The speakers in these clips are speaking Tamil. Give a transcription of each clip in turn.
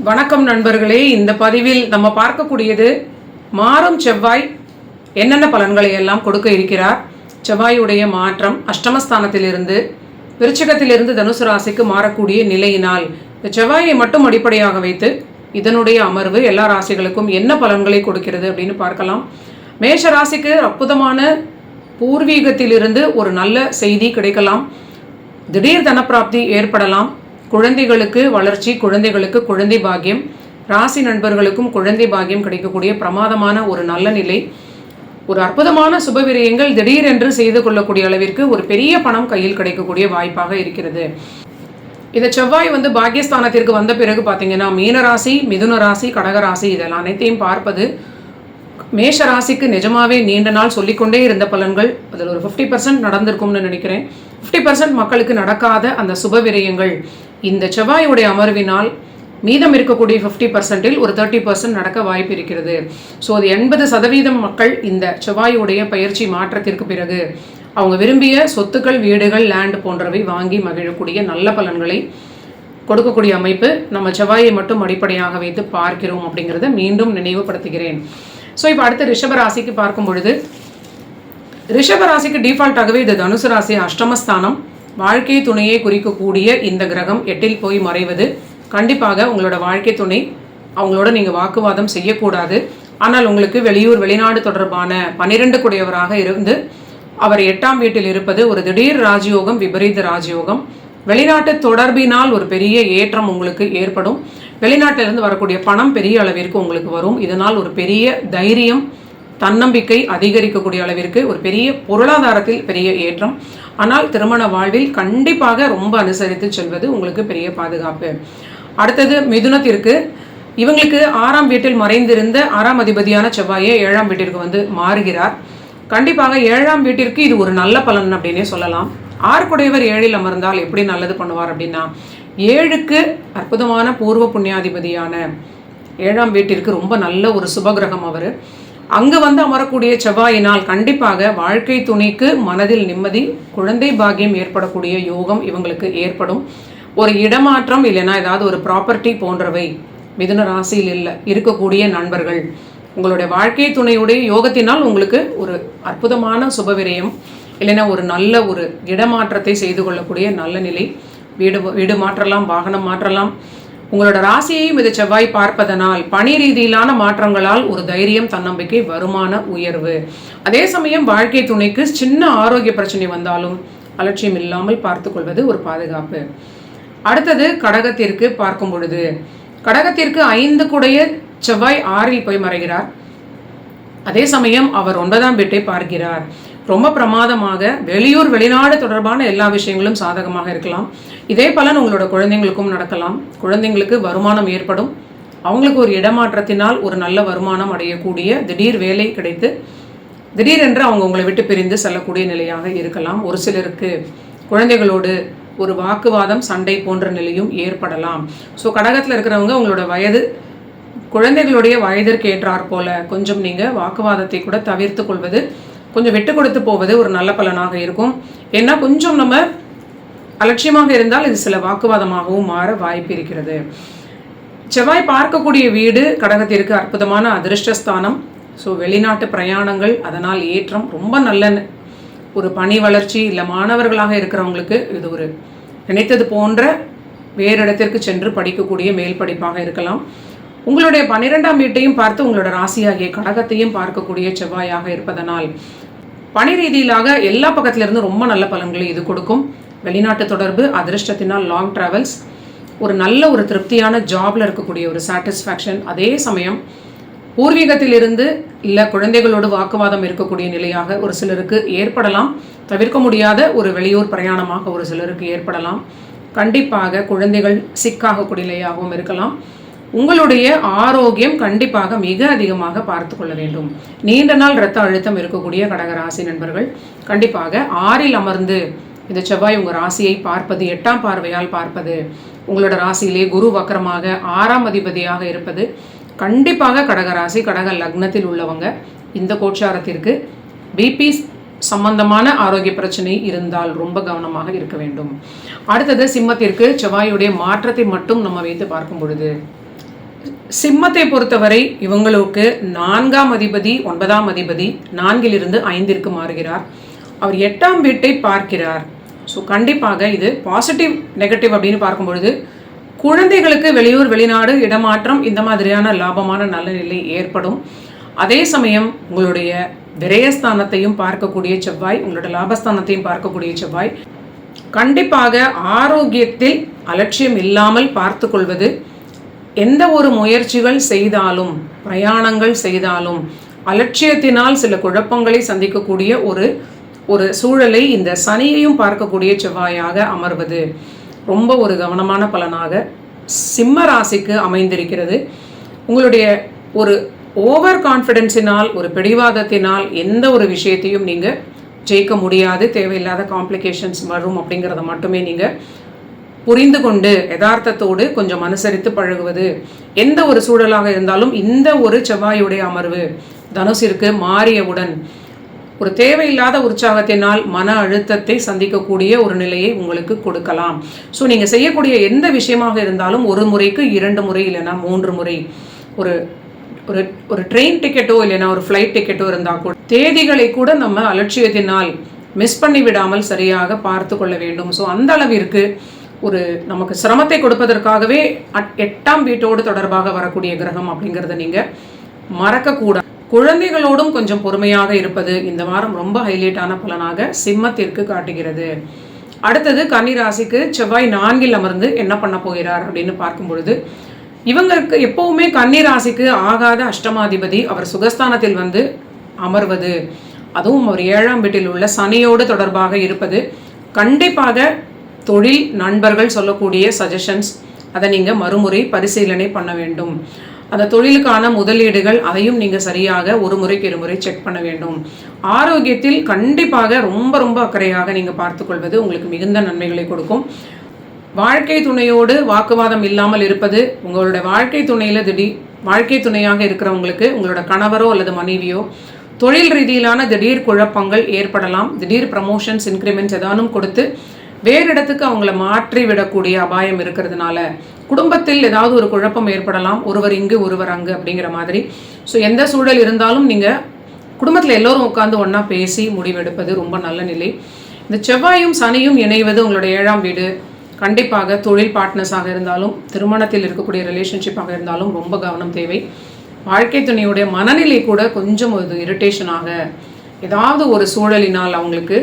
வணக்கம் நண்பர்களே. இந்த பதிவில் நம்ம பார்க்கக்கூடியது மாறும் செவ்வாய் என்னென்ன பலன்களை எல்லாம் கொடுக்க இருக்கிறார்? செவ்வாயுடைய மாற்றம் அஷ்டமஸ்தானத்திலிருந்து விருச்சகத்திலிருந்து தனுசு ராசிக்கு மாறக்கூடிய நிலையினால் இந்த செவ்வாயை மட்டும் அடிப்படையாக வைத்து இதனுடைய அமர்வு எல்லா ராசிகளுக்கும் என்ன பலன்களை கொடுக்கிறது அப்படின்னு பார்க்கலாம். மேஷ ராசிக்கு அற்புதமான பூர்வீகத்திலிருந்து ஒரு நல்ல செய்தி கிடைக்கலாம். திடீர் தனப்பிராப்தி ஏற்படலாம். குழந்தைகளுக்கு வளர்ச்சி குழந்தைகளுக்கு குழந்தை பாக்கியம் ராசி நண்பர்களுக்கும் குழந்தை பாக்கியம் கிடைக்கக்கூடிய பிரமாதமான ஒரு நல்ல நிலை. ஒரு அற்புதமான சுபவிரயங்கள் திடீரென்று செய்து கொள்ளக்கூடிய அளவிற்கு ஒரு பெரிய பணம் கையில் கிடைக்கக்கூடிய வாய்ப்பாக இருக்கிறது. இந்த செவ்வாய் வந்து பாக்கியஸ்தானத்திற்கு வந்த பிறகு பார்த்தீங்கன்னா மீனராசி மிதுன ராசி கடகராசி இதெல்லாம் அனைத்தையும் பார்ப்பது மேஷ ராசிக்கு நிஜமாவே நீண்ட நாள் சொல்லிக்கொண்டே இருந்த பலன்கள் அதில் ஒரு ஃபிஃப்டி பர்சன்ட் நடந்திருக்கும்னு நினைக்கிறேன். ஃபிஃப்டி பர்சன்ட் மக்களுக்கு நடக்காத அந்த சுப விரயங்கள். இந்த செவ்வாயுடைய அமர்வினால் மீதம் இருக்கக்கூடிய ஃபிஃப்டி பர்சன்டில் ஒரு தேர்ட்டி பர்சன்ட் நடக்க வாய்ப்பு இருக்கிறது. ஸோ அது எண்பது சதவீதம் மக்கள் இந்த செவ்வாயுடைய பயிற்சி மாற்றத்திற்கு பிறகு அவங்க விரும்பிய சொத்துக்கள் வீடுகள் லேண்ட் போன்றவை வாங்கி மகிழக்கூடிய நல்ல பலன்களை கொடுக்கக்கூடிய அமைப்பு நம்ம செவ்வாயை மட்டும் அடிப்படையாக வைத்து பார்க்கிறோம் அப்படிங்கிறத மீண்டும் நினைவுபடுத்துகிறேன். ஸோ இப்போ அடுத்து ரிஷப ராசிக்கு பார்க்கும் பொழுது ரிஷப ராசிக்கு டிஃபால்ட்டாகவே இது தனுசு ராசி அஷ்டமஸ்தானம். வாழ்க்கை துணையை குறிக்கக்கூடிய இந்த கிரகம் எட்டில் போய் மறைவது. கண்டிப்பாக உங்களோட வாழ்க்கை துணை அவங்களோட நீங்கள் வாக்குவாதம் செய்யக்கூடாது. ஆனால் உங்களுக்கு வெளியூர் வெளிநாடு தொடர்பான பன்னிரண்டு குடையவராக இருந்து அவர் எட்டாம் வீட்டில் இருப்பது ஒரு திடீர் ராஜயோகம் விபரீத ராஜயோகம். வெளிநாட்டு தொடர்பினால் ஒரு பெரிய ஏற்றம் உங்களுக்கு ஏற்படும். வெளிநாட்டிலிருந்து வரக்கூடிய பணம் பெரிய அளவிற்கு உங்களுக்கு வரும். இதனால் ஒரு பெரிய தைரியம் தன்னம்பிக்கை அதிகரிக்கக்கூடிய அளவிற்கு ஒரு பெரிய பொருளாதாரத்தில் பெரிய ஏற்றம். ஆனால் திருமண வாழ்வில் கண்டிப்பாக ரொம்ப அனுசரித்து செல்வது உங்களுக்கு பெரிய பாதுகாப்பு. அடுத்தது மிதுனத்திற்கு. இவங்களுக்கு ஆறாம் வீட்டில் மறைந்திருந்த ஆறாம் அதிபதியான செவ்வாயே ஏழாம் வீட்டிற்கு வந்து மாறுகிறார். கண்டிப்பாக ஏழாம் வீட்டிற்கு இது ஒரு நல்ல பலன் அப்படின்னே சொல்லலாம். ஆறுக்குடையவர் ஏழில் அமர்ந்தால் எப்படி நல்லது பண்ணுவார் அப்படின்னா ஏழுக்கு அற்புதமான பூர்வ புண்ணியாதிபதியான ஏழாம் வீட்டிற்கு ரொம்ப நல்ல ஒரு சுபகிரகம் அவர். அங்கே வந்து அமரக்கூடிய செவ்வாயினால் கண்டிப்பாக வாழ்க்கை துணைக்கு மனதில் நிம்மதி குழந்தை பாக்கியம் ஏற்படக்கூடிய யோகம் இவங்களுக்கு ஏற்படும். ஒரு இடமாற்றம் இல்லைன்னா ஏதாவது ஒரு ப்ராப்பர்ட்டி போன்றவை மிதுன ராசியில் இல்லை இருக்கக்கூடிய நண்பர்கள். உங்களுடைய வாழ்க்கை துணையுடைய யோகத்தினால் உங்களுக்கு ஒரு அற்புதமான சுபவிரயம் இல்லைன்னா ஒரு நல்ல ஒரு இடமாற்றத்தை செய்து கொள்ளக்கூடிய நல்ல நிலை. வீடு வீடு மாற்றலாம் வாகனம் மாற்றலாம். உங்களோட ராசியையும் இது செவ்வாய் பார்ப்பதனால் பணி ரீதியிலான மாற்றங்களால் ஒரு தைரியம் தன்னம்பிக்கை வருமான உயர்வு. அதே சமயம் வாழ்க்கை துணைக்கு சின்ன ஆரோக்கிய பிரச்சனை வந்தாலும் அலட்சியம் இல்லாமல் பார்த்துக்கொள்வது ஒரு பாதுகாப்பு. அடுத்தது கடகத்திற்கு பார்க்கும் பொழுது. கடகத்திற்கு ஐந்து குடைய செவ்வாய் ஆறில் போய் மறைகிறார். அதே சமயம் அவர் ஒன்பதாம் வீட்டை பார்க்கிறார். ரொம்ப பிரமாதமாக வெளியூர் வெளிநாடு தொடர்பான எல்லா விஷயங்களும் சாதகமாக இருக்கலாம். இதே பலன் உங்களோட குழந்தைங்களுக்கும் நடக்கலாம். குழந்தைங்களுக்கு வருமானம் ஏற்படும். அவங்களுக்கு ஒரு இடமாற்றத்தினால் ஒரு நல்ல வருமானம் அடையக்கூடிய திடீர் வேலை கிடைத்து திடீரென்று அவங்க உங்களை விட்டு பிரிந்து செல்லக்கூடிய நிலையாக இருக்கலாம். ஒரு சிலருக்கு குழந்தைகளோடு ஒரு வாக்குவாதம் சண்டை போன்ற நிலையும் ஏற்படலாம். ஸோ கடகத்தில் இருக்கிறவங்க உங்களோட வயது குழந்தைகளுடைய வயதிற்கு ஏற்றாற் போல கொஞ்சம் நீங்கள் வாக்குவாதத்தை கூட தவிர்த்து கொள்வது கொஞ்சம் விட்டு கொடுத்து போவது ஒரு நல்ல பலனாக இருக்கும். ஏன்னா கொஞ்சம் நம்ம அலட்சியமாக இருந்தால் இது சில வாக்குவாதமாகவும் மாற வாய்ப்பு இருக்கிறது. செவ்வாய் பார்க்கக்கூடிய வீடு கடகத்திற்கு அற்புதமான அதிர்ஷ்டஸ்தானம். ஸோ வெளிநாட்டு பிரயாணங்கள் அதனால் ஏற்றம் ரொம்ப நல்ல ஒரு பணி வளர்ச்சி இல்லை மாணவர்களாக இருக்கிறவங்களுக்கு இது ஒரு நினைத்தது போன்ற வேறு இடத்திற்கு சென்று படிக்கக்கூடிய மேல் படிப்பாக இருக்கலாம். உங்களுடைய பன்னிரெண்டாம் வீட்டையும் பார்த்து உங்களோட ராசியாகிய கடகத்தையும் பார்க்கக்கூடிய செவ்வாயாக இருப்பதனால் பணி ரீதியிலாக எல்லா பக்கத்திலிருந்து ரொம்ப நல்ல பலன்களை இது கொடுக்கும். வெளிநாட்டு தொடர்பு அதிர்ஷ்டத்தினால் லாங் ட்ராவல்ஸ் ஒரு நல்ல ஒரு திருப்தியான ஜாப்ல இருக்கக்கூடிய ஒரு சாட்டிஸ்ஃபேக்ஷன் அதே சமயம் பூர்வீகத்திலிருந்து இல்லை குழந்தைகளோடு வாக்குவாதம் இருக்கக்கூடிய நிலையாக ஒரு சிலருக்கு ஏற்படலாம். தவிர்க்க முடியாத ஒரு வெளியூர் பிரயாணமாக ஒரு சிலருக்கு ஏற்படலாம். கண்டிப்பாக குழந்தைகள் சிக்காகக்கூடிய நிலையாகவும் இருக்கலாம். உங்களுடைய ஆரோக்கியம் கண்டிப்பாக மிக அதிகமாக பார்த்து கொள்ள வேண்டும். நீண்ட நாள் இரத்த அழுத்தம் இருக்கக்கூடிய கடகராசி நண்பர்கள் கண்டிப்பாக ஆறில் அமர்ந்து இந்த செவ்வாய் உங்கள் ராசியை பார்ப்பது எட்டாம் பார்வையால் பார்ப்பது உங்களோட ராசியிலே குரு வக்கரமாக ஆறாம் அதிபதியாக இருப்பது கண்டிப்பாக கடகராசி கடக லக்னத்தில் உள்ளவங்க இந்த கோச்சாரத்திற்கு பிபி சம்பந்தமான ஆரோக்கிய பிரச்சனை இருந்தால் ரொம்ப கவனமாக இருக்க வேண்டும். அடுத்தது சிம்மத்திற்கு செவ்வாயுடைய மாற்றத்தை மட்டும் நம்ம வைத்து பார்க்கும் பொழுது சிம்மத்தை பொறுத்தவரை இவங்களுக்கு நான்காம் அதிபதி ஒன்பதாம் அதிபதி நான்கிலிருந்து ஐந்திற்கு மாறுகிறார். அவர் எட்டாம் வீட்டை பார்க்கிறார். ஸோ கண்டிப்பாக இது பாசிட்டிவ் நெகட்டிவ் அப்படின்னு பார்க்கும்பொழுது குழந்தைகளுக்கு வெளியூர் வெளிநாடு இடமாற்றம் இந்த மாதிரியான லாபமான நல்ல நிலை ஏற்படும். அதே சமயம் உங்களுடைய விரயஸ்தானத்தையும் பார்க்கக்கூடிய செவ்வாய் உங்களோட லாபஸ்தானத்தையும் பார்க்கக்கூடிய செவ்வாய் கண்டிப்பாக ஆரோக்கியத்தில் அலட்சியம் இல்லாமல் பார்த்து கொள்வது எந்த ஒரு முயற்சிகள் செய்தாலும் பிரயாணங்கள் செய்தாலும் அலட்சியத்தினால் சில குழப்பங்களை சந்திக்கக்கூடிய ஒரு ஒரு சூழலை இந்த சனியையும் பார்க்கக்கூடிய செவ்வாயாக அமர்வது ரொம்ப ஒரு கவனமான பலனாக சிம்ம ராசிக்கு அமைந்திருக்கிறது. உங்களுடைய ஒரு ஓவர் கான்ஃபிடென்ஸினால் ஒரு பிடிவாதத்தினால் எந்த ஒரு விஷயத்தையும் நீங்கள் ஜெயிக்க முடியாது. தேவையில்லாத காம்ப்ளிகேஷன்ஸ் வரும் அப்படிங்கிறத மட்டுமே நீங்கள் புரிந்து கொண்டு யதார்த்தத்தோடு கொஞ்சம் அனுசரித்து பழகுவது. எந்த ஒரு சூழலாக இருந்தாலும் இந்த ஒரு செவ்வாயுடைய அமர்வு தனுசிற்கு மாறியவுடன் ஒரு தேவையில்லாத உற்சாகத்தினால் மன அழுத்தத்தை சந்திக்கக்கூடிய ஒரு நிலையை உங்களுக்கு கொடுக்கலாம். ஸோ நீங்கள் செய்யக்கூடிய எந்த விஷயமாக இருந்தாலும் ஒரு முறைக்கு இரண்டு முறை இல்லைன்னா மூன்று முறை. ஒரு ஒரு ஒரு ட்ரெயின் டிக்கெட்டோ இல்லைன்னா ஒரு ஃப்ளைட் டிக்கெட்டோ இருந்தால் கூட தேதிகளை கூட நம்ம அலட்சியத்தினால் மிஸ் பண்ணி விடாமல் சரியாக பார்த்து கொள்ள வேண்டும். ஸோ அந்த அளவிற்கு ஒரு நமக்கு சிரமத்தை கொடுப்பதற்காகவே அட்- எட்டாம் வீட்டோடு தொடர்பாக வரக்கூடிய கிரகம் அப்படிங்கிறத நீங்கள் மறக்கக்கூடாது குழந்தைகளோடும் கொஞ்சம் பொறுமையாக இருப்பது இந்த வாரம் ரொம்ப ஹைலைட்டான பலனாக சிம்மத்திற்கு காட்டுகிறது. அடுத்தது கன்னிராசிக்கு செவ்வாய் நான்கில் அமர்ந்து என்ன பண்ண போகிறார் அப்படின்னு பார்க்கும் பொழுது இவங்களுக்கு எப்பவுமே கன்னிராசிக்கு ஆகாத அஷ்டமாதிபதி அவர் சுகஸ்தானத்தில் வந்து அமர்வது. அதுவும் ஒரு ஏழாம் வீட்டில் உள்ள சனியோடு தொடர்பாக இருப்பது. கண்டிப்பாக தொழில் நண்பர்கள் சொல்லக்கூடிய சஜஷன்ஸ் அதை நீங்கள் மறுமுறை பரிசீலனை பண்ண வேண்டும். அந்த தொழிலுக்கான முதலீடுகள் அதையும் நீங்கள் சரியாக ஒரு முறைக்கு இருமுறை செக் பண்ண வேண்டும். ஆரோக்கியத்தில் கண்டிப்பாக ரொம்ப ரொம்ப அக்கறையாக நீங்கள் பார்த்துக்கொள்வது உங்களுக்கு மிகுந்த நன்மைகளை கொடுக்கும். வாழ்க்கை துணையோடு வாக்குவாதம் இல்லாமல் இருப்பது உங்களுடைய வாழ்க்கை துணையில் திடீர் வாழ்க்கை துணையாக இருக்கிறவங்களுக்கு உங்களோட கணவரோ அல்லது மனைவியோ தொழில் ரீதியிலான திடீர் குழப்பங்கள் ஏற்படலாம். திடீர் ப்ரமோஷன்ஸ் இன்க்ரிமெண்ட்ஸ் ஏதானும் கொடுத்து வேறு இடத்துக்கு அவங்கள மாற்றி விடக்கூடிய அபாயம் இருக்கிறதுனால குடும்பத்தில் ஏதாவது ஒரு குழப்பம் ஏற்படலாம். ஒருவர் இங்கு ஒருவர் அங்கு அப்படிங்கிற மாதிரி. ஸோ எந்த சூழல் இருந்தாலும் நீங்கள் குடும்பத்தில் எல்லோரும் உட்காந்து ஒன்றா பேசி முடிவெடுப்பது ரொம்ப நல்ல நிலை. இந்த செவ்வாயும் சனியும் இணைவது உங்களுடைய ஏழாம் வீடு. கண்டிப்பாக தொழில் பார்ட்னர்ஸாக இருந்தாலும் திருமணத்தில் இருக்கக்கூடிய ரிலேஷன்ஷிப்பாக இருந்தாலும் ரொம்ப கவனம் தேவை. வாழ்க்கை துணையுடைய மனநிலை கூட கொஞ்சம் ஒரு இரிட்டேஷனாக ஏதாவது ஒரு சூழலினால் அவங்களுக்கு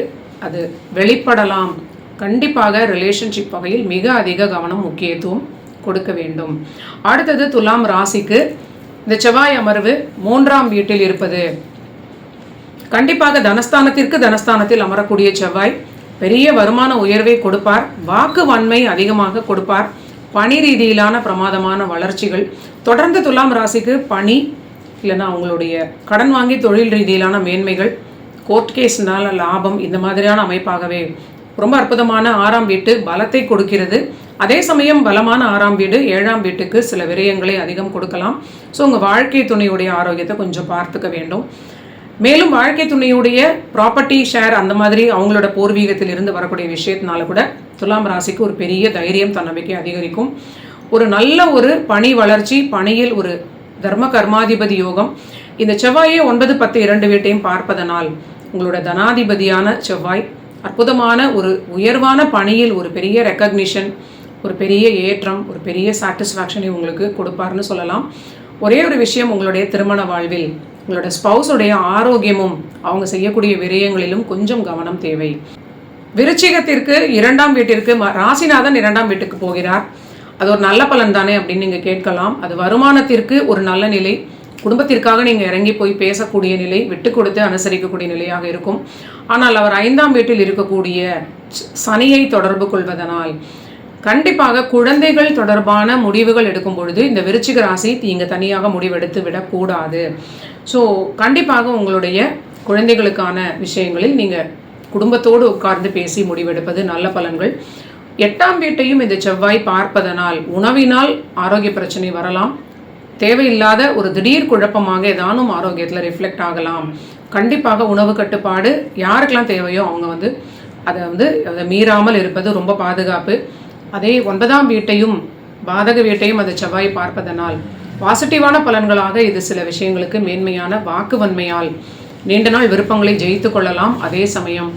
அது வெளிப்படலாம். கண்டிப்பாக ரிலேஷன்ஷிப் வகையில் மிக அதிக கவனம் முக்கியத்துவம் கொடுக்க வேண்டும். அடுத்தது துலாம் ராசிக்கு இந்த செவ்வாய் அமர்வு மூன்றாம் வீட்டில் இருப்பது. கண்டிப்பாக தனஸ்தானத்திற்கு தனஸ்தானத்தில் அமரக்கூடிய செவ்வாய் பெரிய வருமான உயர்வை கொடுப்பார். வாக்கு வன்மை அதிகமாக கொடுப்பார். பணி ரீதியிலான பிரமாதமான வளர்ச்சிகள். தொடர்ந்து துலாம் ராசிக்கு பணி இல்லைன்னா அவங்களுடைய கடன் வாங்கி தொழில் ரீதியிலான மேன்மைகள் கோர்ட் கேஸ்னால லாபம் இந்த மாதிரியான அமைப்பாகவே ரொம்ப அற்புதமான ஆறாம் வீட்டு பலத்தை கொடுக்கிறது. அதே சமயம் பலமான ஆறாம் வீடு ஏழாம் வீட்டுக்கு சில விரயங்களை அதிகம் கொடுக்கலாம். ஸோ உங்கள் வாழ்க்கை துணையுடைய ஆரோக்கியத்தை கொஞ்சம் பார்த்துக்க வேண்டும். மேலும் வாழ்க்கை துணையுடைய ப்ராப்பர்ட்டி ஷேர் அந்த மாதிரி அவங்களோட பூர்வீகத்தில் இருந்து வரக்கூடிய விஷயத்தினால கூட துலாம் ராசிக்கு ஒரு பெரிய தைரியம் தன்னம்பிக்கை அதிகரிக்கும். ஒரு நல்ல ஒரு பணி வளர்ச்சி பணியில் ஒரு தர்ம கர்மாதிபதி யோகம். இந்த செவ்வாயே ஒன்பது பத்து இரண்டு வீட்டையும் பார்ப்பதனால் உங்களோட தனாதிபதியான செவ்வாய் அற்புதமான ஒரு உயர்வான பணியில் ஒரு பெரிய ரெக்கக்னிஷன் ஒரு பெரிய ஏற்றம் ஒரு பெரிய சாட்டிஸ்ஃபேக்ஷனை உங்களுக்கு கொடுப்பார்னு சொல்லலாம். ஒரே ஒரு விஷயம் உங்களுடைய திருமண வாழ்வில் உங்களோட ஸ்பவுஸுடைய ஆரோக்கியமும் அவங்க செய்யக்கூடிய விரயங்களிலும் கொஞ்சம் கவனம் தேவை. விருச்சிகத்திற்கு இரண்டாம் வீட்டிற்கு ராசிநாதன் இரண்டாம் வீட்டுக்கு போகிறார். அது ஒரு நல்ல பலன் தானே அப்படின்னு நீங்கள் கேட்கலாம். அது வருமானத்திற்கு ஒரு நல்ல நிலை. குடும்பத்திற்காக நீங்கள் இறங்கி போய் பேசக்கூடிய நிலை விட்டு கொடுத்து அனுசரிக்கக்கூடிய நிலையாக இருக்கும். ஆனால் அவர் ஐந்தாம் வீட்டில் இருக்கக்கூடிய ச- சனியை தொடர்பு கொள்வதனால் கண்டிப்பாக குழந்தைகள் தொடர்பான முடிவுகள் எடுக்கும் பொழுது இந்த விருச்சிக ராசி இங்கே தனியாக முடிவெடுத்து விடக்கூடாது. ஸோ கண்டிப்பாக உங்களுடைய குழந்தைகளுக்கான விஷயங்களில் நீங்கள் குடும்பத்தோடு உட்கார்ந்து பேசி முடிவெடுப்பது நல்ல பலன்கள். எட்டாம் வீட்டையும் இந்த செவ்வாய் பார்ப்பதனால் உணவினால் ஆரோக்கிய பிரச்சனை வரலாம். தேவையில்லாத ஒரு திடீர் குழப்பமாக ஏதானும் ஆரோக்கியத்தில் ரிஃப்ளெக்ட் ஆகலாம். கண்டிப்பாக உணவு கட்டுப்பாடு யாருக்கெல்லாம் தேவையோ அவங்க வந்து அதை வந்து அதை மீறாமல் இருப்பது ரொம்ப பாதுகாப்பு. அதே ஒன்பதாம் வீட்டையும் பாதக வீட்டையும் அதை செவ்வாய் பார்ப்பதனால் பாசிட்டிவான பலன்களாக இது சில விஷயங்களுக்கு மேன்மையான வாக்கு வன்மையால் நீண்ட நாள் விருப்பங்களை ஜெயித்து கொள்ளலாம். அதே சமயம்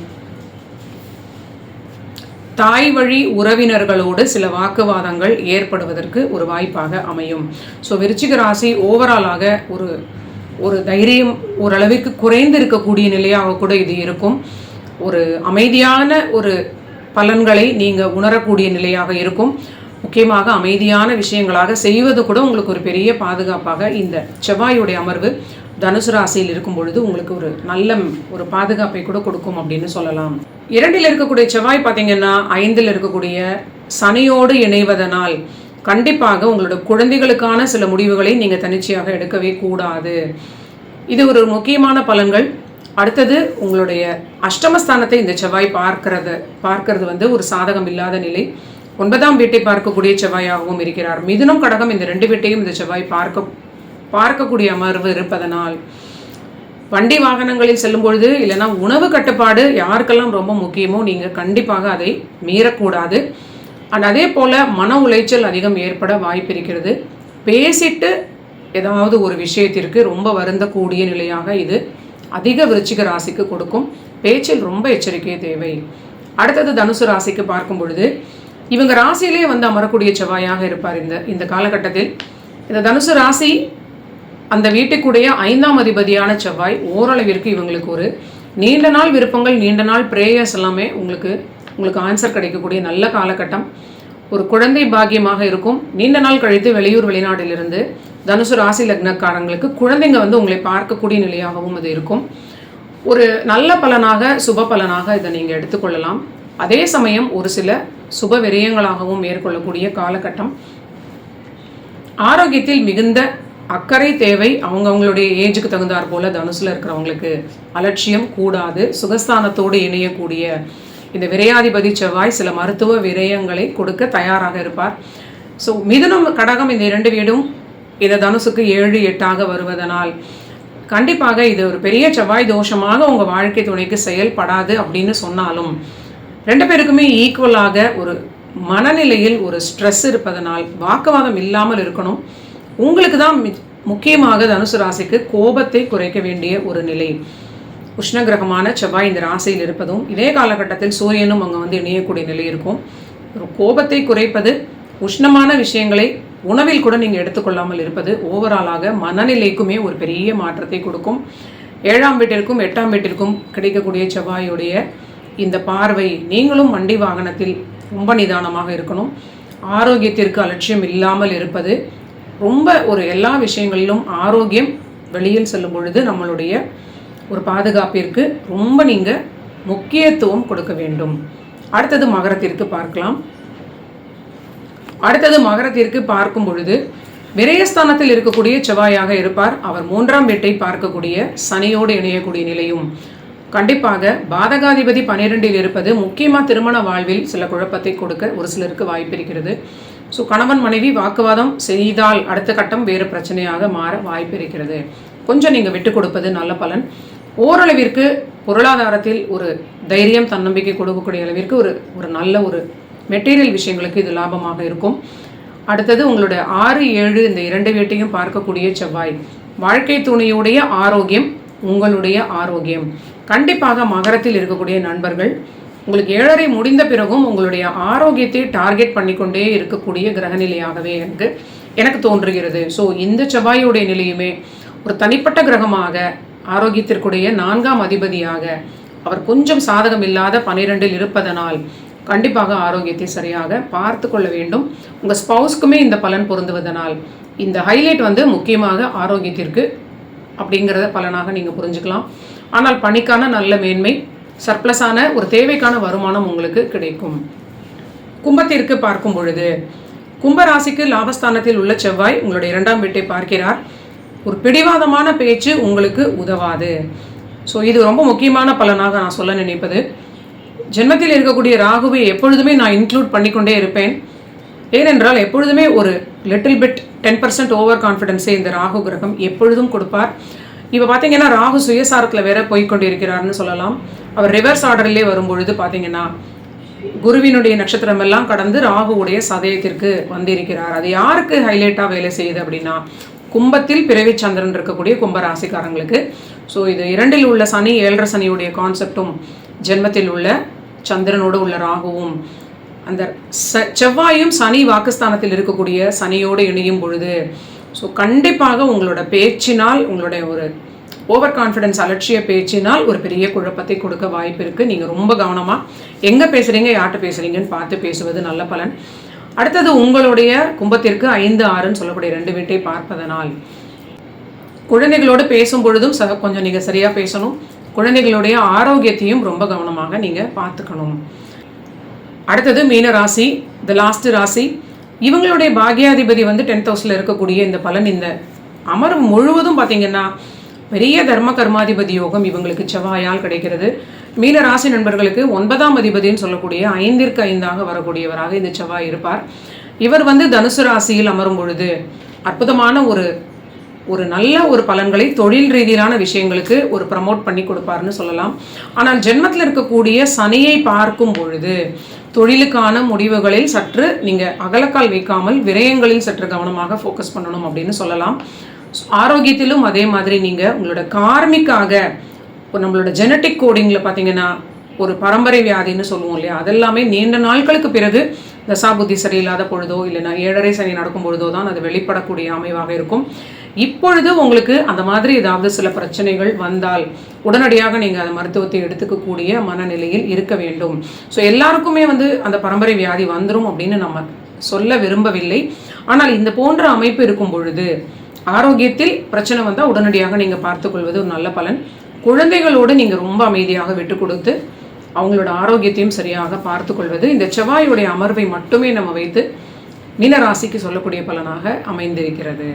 தாய் வழி உறவினர்களோடு சில வாக்குவாதங்கள் ஏற்படுவதற்கு ஒரு வாய்ப்பாக அமையும். ஸோ விருச்சிக ராசி ஓவராலாக ஒரு ஒரு தைரியம் ஓரளவிற்கு குறைந்து இருக்கக்கூடிய நிலையாக கூட இது இருக்கும். ஒரு அமைதியான ஒரு பலன்களை நீங்கள் உணரக்கூடிய நிலையாக இருக்கும். முக்கியமாக அமைதியான விஷயங்களாக செய்வது கூட உங்களுக்கு ஒரு பெரிய பாதுகாப்பாக இந்த செவ்வாயுடைய அமர்வு தனுசு ராசியில் இருக்கும் பொழுது உங்களுக்கு ஒரு நல்ல ஒரு பாதுகாப்பை கூட கொடுக்கும் அப்படின்னு சொல்லலாம். இரண்டில் இருக்கக்கூடிய செவ்வாய் பார்த்தீங்கன்னா ஐந்தில் இருக்கக்கூடிய சனியோடு இணைவதனால் கண்டிப்பாக உங்களோட குழந்தைகளுக்கான சில முடிவுகளை நீங்கள் தனிச்சையாக எடுக்கவே கூடாது. இது ஒரு முக்கியமான பலன்கள். அடுத்தது உங்களுடைய அஷ்டமஸ்தானத்தை இந்த செவ்வாய் பார்க்கிறது. பார்க்கறது வந்து ஒரு சாதகம் இல்லாத நிலை. ஒன்பதாம் வீட்டை பார்க்கக்கூடிய செவ்வாயாகவும் இருக்கிறார். மிதுனம் கடகம் இந்த ரெண்டு வீட்டையும் இந்த செவ்வாய் பார்க்க பார்க்கக்கூடிய அமர்வு இருப்பதனால் வண்டி வாகனங்களில் செல்லும் பொழுது இல்லைன்னா உணவு கட்டுப்பாடு யாருக்கெல்லாம் ரொம்ப முக்கியமோ நீங்கள் கண்டிப்பாக அதை மீறக்கூடாது. அண்ட் அதே போல் மன உளைச்சல் அதிகம் ஏற்பட வாய்ப்பு இருக்கிறது. பேசிட்டு ஏதாவது ஒரு விஷயத்திற்கு ரொம்ப வருந்தக்கூடிய நிலையாக இது அதிக விருச்சிக ராசிக்கு கொடுக்கும். பேச்சில் ரொம்ப எச்சரிக்கை தேவை. அடுத்தது தனுசு ராசிக்கு பார்க்கும் பொழுது இவங்க ராசியிலே வந்து அமரக்கூடிய செவ்வாயாக இருப்பார் இந்த இந்த காலகட்டத்தில். இந்த தனுசு ராசி அந்த வீட்டுக்குடைய ஐந்தாம் அதிபதியான செவ்வாய் ஓரளவிற்கு இவங்களுக்கு ஒரு நீண்ட நாள் விருப்பங்கள் நீண்ட நாள் ப்ரேயர்ஸ் எல்லாமே உங்களுக்கு உங்களுக்கு ஆன்சர் கிடைக்கக்கூடிய நல்ல காலகட்டம். ஒரு குழந்தை பாக்கியமாக இருக்கும். நீண்ட நாள் கழித்து வெளியூர் வெளிநாட்டிலிருந்து தனுசு ராசி லக்னக்காரங்களுக்கு குழந்தைங்க வந்து உங்களை பார்க்கக்கூடிய நிலையாகவும் அது இருக்கும். ஒரு நல்ல பலனாக சுப பலனாக இதை நீங்கள் எடுத்துக்கொள்ளலாம். அதே சமயம் ஒரு சில சுப விரயங்களாகவும் மேற்கொள்ளக்கூடிய காலகட்டம். ஆரோக்கியத்தில் மிகுந்த அக்கறை தேவை அவங்கவுங்களுடைய ஏஜுக்கு தகுந்தாற் போல தனுசில் இருக்கிறவங்களுக்கு அலட்சியம் கூடாது. சுகஸ்தானத்தோடு இணையக்கூடிய இந்த விரையாதிபதி செவ்வாய் சில மருத்துவ விரயங்களை கொடுக்க தயாராக இருப்பார். ஸோ மிதுனம் கடகம் இந்த இரண்டு வீடும் இந்த தனுசுக்கு ஏழு எட்டாக வருவதனால் கண்டிப்பாக இது ஒரு பெரிய செவ்வாய் தோஷமாக உங்கள் வாழ்க்கை துணைக்கு செயல்படாது அப்படின்னு சொன்னாலும் ரெண்டு பேருக்குமே ஈக்குவலாக ஒரு மனநிலையில் ஒரு ஸ்ட்ரெஸ் இருப்பதனால் வாக்குவாதம் இல்லாமல் இருக்கணும். உங்களுக்கு தான் முக்கியமாக தனுசு ராசிக்கு கோபத்தை குறைக்க வேண்டிய ஒரு நிலை. உஷ்ண கிரகமான செவ்வாய் இந்த ராசியில் இருப்பதும் இதே காலகட்டத்தில் சூரியனும் அங்கே வந்து இணையக்கூடிய நிலை இருக்கும். கோபத்தை குறைப்பது உஷ்ணமான விஷயங்களை உணவில் கூட நீங்கள் எடுத்துக்கொள்ளாமல் இருப்பது ஓவராலாக மனநிலைக்குமே ஒரு பெரிய மாற்றத்தை கொடுக்கும். ஏழாம் வீட்டிற்கும் எட்டாம் வீட்டிற்கும் கிடைக்கக்கூடிய செவ்வாயுடைய இந்த பார்வை நீங்களும் வண்டி வாகனத்தில் ரொம்ப நிதானமாக இருக்கணும். ஆரோக்கியத்திற்கு அலட்சியம் இல்லாமல் இருப்பது ரொம்ப ஒரு எல்லா விஷயங்களிலும் ஆரோக்கியம் வெளியில் செல்லும் பொழுது நம்மளுடைய ஒரு பாதுகாப்பிற்கு ரொம்ப நீங்கள் முக்கியத்துவம் கொடுக்க வேண்டும். அடுத்தது மகரத்திற்கு பார்க்கலாம். அடுத்தது மகரத்திற்கு பார்க்கும் பொழுது விரயஸ்தானத்தில் இருக்கக்கூடிய செவ்வாயாக இருப்பார். அவர் மூன்றாம் வீட்டை பார்க்கக்கூடிய சனியோடு இணையக்கூடிய நிலையும். கண்டிப்பாக பாதகாதிபதி பன்னிரெண்டில் இருப்பது முக்கியமாக திருமண வாழ்வில் சில குழப்பத்தை கொடுக்க ஒரு சிலருக்கு வாய்ப்பு இருக்கிறது. ஸோ கணவன் மனைவி வாக்குவாதம் செய்தால் அடுத்த கட்டம் வேறு பிரச்சனையாக மாற வாய்ப்பு இருக்கிறது. கொஞ்சம் நீங்கள் விட்டு கொடுப்பது நல்ல பலன். ஓரளவிற்கு பொருளாதாரத்தில் ஒரு தைரியம் தன்னம்பிக்கை கொடுக்கக்கூடிய அளவிற்கு ஒரு ஒரு நல்ல ஒரு மெட்டீரியல் விஷயங்களுக்கு இது லாபமாக இருக்கும். அடுத்தது உங்களுடைய ஆறு ஏழு இந்த இரண்டு வீட்டையும் பார்க்கக்கூடிய செவ்வாய். வாழ்க்கை துணையுடைய ஆரோக்கியம் உங்களுடைய ஆரோக்கியம். கண்டிப்பாக மகரத்தில் இருக்கக்கூடிய நண்பர்கள் உங்களுக்கு ஏழரை முடிந்த பிறகும் உங்களுடைய ஆரோக்கியத்தை டார்கெட் பண்ணிக்கொண்டே இருக்கக்கூடிய கிரகநிலையாகவே எனக்கு எனக்கு தோன்றுகிறது. ஸோ இந்த செவ்வாயுடைய நிலையுமே ஒரு தனிப்பட்ட கிரகமாக ஆரோக்கியத்திற்குடைய நான்காம் அதிபதியாக அவர் கொஞ்சம் சாதகம் இல்லாத பனிரெண்டில் இருப்பதனால் கண்டிப்பாக ஆரோக்கியத்தை சரியாக பார்த்து கொள்ள வேண்டும். உங்கள் ஸ்பவுஸ்க்குமே இந்த பலன் பொருந்துவதனால் இந்த ஹைலைட் வந்து முக்கியமாக ஆரோக்கியத்திற்கு அப்படிங்கிறத பலனாக நீங்கள் புரிஞ்சுக்கலாம். ஆனால் பணிக்கான நல்ல மேன்மை சர்ப்ளஸான ஒரு தேவைக்கான வருமானம் உங்களுக்கு கிடைக்கும். கும்பத்திற்கு பார்க்கும் பொழுது கும்பராசிக்கு லாபஸ்தானத்தில் உள்ள செவ்வாய் உங்களுடைய இரண்டாம் வீட்டை பார்க்கிறார். ஒரு பிடிவாதமான பேச்சு உங்களுக்கு உதவாது. ஸோ இது ரொம்ப முக்கியமான பலனாக நான் சொல்ல நினைப்பது. ஜென்மத்தில் இருக்கக்கூடிய ராகுவை எப்பொழுதுமே நான் இன்க்ளூட் பண்ணிக்கொண்டே இருப்பேன். ஏனென்றால் எப்பொழுதுமே ஒரு little bit ten percent over கான்ஃபிடென்ஸை இந்த ராகு கிரகம் எப்பொழுதும் கொடுப்பார். இப்போ பார்த்தீங்கன்னா ராகு சுயசாரத்தில் வேற போய்கொண்டிருக்கிறார்னு சொல்லலாம். அவர் ரிவர்ஸ் ஆர்டர்லேயே வரும்பொழுது பார்த்தீங்கன்னா குருவினுடைய நட்சத்திரம் எல்லாம் கடந்து ராகுவுடைய சதயத்திற்கு வந்திருக்கிறார். அது யாருக்கு ஹைலைட்டாக வேலை செய்யுது அப்படின்னா கும்பத்தில் பிறவி சந்திரன் இருக்கக்கூடிய கும்ப ராசிக்காரங்களுக்கு ஸோ இது இரண்டில் உள்ள சனி ஏழரை சனியுடைய கான்செப்டும் ஜென்மத்தில் உள்ள சந்திரனோடு உள்ள ராகுவும். அந்த ச செவ்வாயும் சனி வாக்குஸ்தானத்தில் இருக்கக்கூடிய சனியோடு இணையும் பொழுது ஸோ கண்டிப்பாக உங்களோட பேச்சினால் உங்களுடைய ஒரு ஓவர் கான்ஃபிடன்ஸ் அலட்சிய பேச்சினால் ஒரு பெரிய குழப்பத்தை கொடுக்க வாய்ப்பு இருக்குது நீங்கள் ரொம்ப கவனமாக எங்கே பேசுகிறீங்க யார்கிட்ட பேசுகிறீங்கன்னு பார்த்து பேசுவது நல்ல பலன். அடுத்தது உங்களுடைய கும்பத்திற்கு ஐந்து ஆறுன்னு சொல்லக்கூடிய ரெண்டு வீட்டை பார்ப்பதனால் குழந்தைகளோடு பேசும் பொழுதும் ச கொஞ்சம் நீங்கள் சரியாக பேசணும். குழந்தைகளுடைய ஆரோக்கியத்தையும் ரொம்ப கவனமாக நீங்கள் பார்த்துக்கணும். அடுத்தது மீன ராசி த லாஸ்ட் ராசி. இவங்களுடைய பாக்யாதிபதி வந்து டென்த் ஹவுஸில் இருக்கக்கூடிய இந்த பலன் இந்த அமர்வு முழுவதும் பார்த்தீங்கன்னா பெரிய தர்ம கர்மாதிபதி யோகம் இவங்களுக்கு செவ்வாயால் கிடைக்கிறது. மீன ராசி நண்பர்களுக்கு ஒன்பதாம் அதிபதின்னு சொல்லக்கூடிய ஐந்திற்கு ஐந்தாக வரக்கூடியவராக இந்த செவ்வாய் இருப்பார். இவர் வந்து தனுசு ராசியில் அமரும் பொழுது அற்புதமான ஒரு ஒரு நல்ல ஒரு பலன்களை தொழில் ரீதியிலான விஷயங்களுக்கு ஒரு ப்ரமோட் பண்ணி கொடுப்பாருன்னு சொல்லலாம். ஆனால் ஜென்மத்தில் இருக்கக்கூடிய சனியை பார்க்கும் பொழுது தொழிலுக்கான முடிவுகளில் சற்று நீங்கள் அகலக்கால் வைக்காமல் விரயங்களில் சற்று கவனமாக ஃபோக்கஸ் பண்ணணும் அப்படின்னு சொல்லலாம். ஆரோக்கியத்திலும் அதே மாதிரி நீங்கள் உங்களோட கார்மிக்காக இப்போ நம்மளோட ஜெனட்டிக் கோடிங்கில் பார்த்தீங்கன்னா ஒரு பரம்பரை வியாதின்னு சொல்லுவோம் இல்லையா? அதெல்லாமே நீண்ட நாட்களுக்கு பிறகு தசாபுத்தி சரியில்லாத பொழுதோ இல்லைன்னா ஏழரை சனி நடக்கும் பொழுதோ தான் அது வெளிப்படக்கூடிய அமைவாக இருக்கும். இப்பொழுது உங்களுக்கு அந்த மாதிரி ஏதாவது சில பிரச்சனைகள் வந்தால் உடனடியாக நீங்கள் அந்த மருத்துவத்தை எடுத்துக்கக்கூடிய மனநிலையில் இருக்க வேண்டும். ஸோ எல்லாருக்குமே வந்து அந்த பரம்பரை வியாதி வந்துடும் அப்படின்னு நம்ம சொல்ல விரும்பவில்லை. ஆனால் இந்த போன்ற அமைப்பு இருக்கும் பொழுது ஆரோக்கியத்தில் பிரச்சனை வந்தால் உடனடியாக நீங்கள் பார்த்துக்கொள்வது ஒரு நல்ல பலன். குழந்தைகளோடு நீங்கள் ரொம்ப அமைதியாக விட்டு கொடுத்து அவங்களோட ஆரோக்கியத்தையும் சரியாக பார்த்துக்கொள்வது இந்த செவ்வாயுடைய அமர்வை மட்டுமே நம்ம வைத்து மீனராசிக்கு சொல்லக்கூடிய பலனாக அமைந்திருக்கிறது.